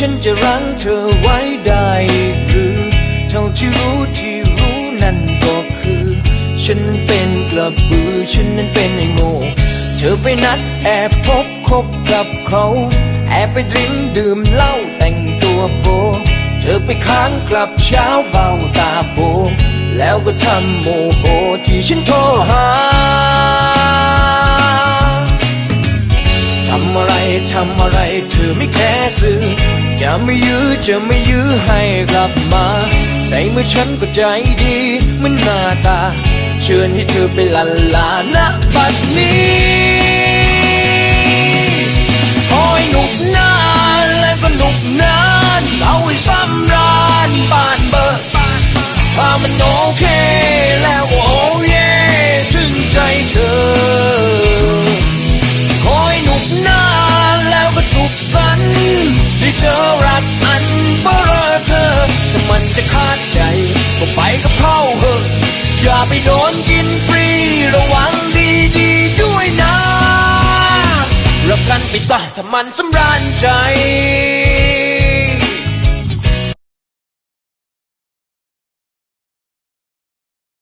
ฉันจะรั้งเธอไว้ได้หรือเท่าที่รู้ที่รู้นั่นก็คือ ฉันนั้นเป็นกระบือฉันนั้นเป็นไอ้โง่เธอไปนัดแอบพบคบกับเขา แอบไปดริ้งดื่มเหล้าแต่งตัวโปเธอไปค้างกลับเช้าเบาตาโบ แล้วก็ทำโมโหที่ฉันโทรหาทำอะไรทำอะไรเธอไม่แค่ซื้อ ไม่ยื้อจะไม่ยื้อให้กลับมาในเมื่อฉันก็ใจดีเหมันหน้าตา เชิญให้เธอไปลันลาณบัดนี้ ไปโดนกินฟรี ระวังดีดีด้วยนะรับกันไปซะถ้ามันสำราญใจ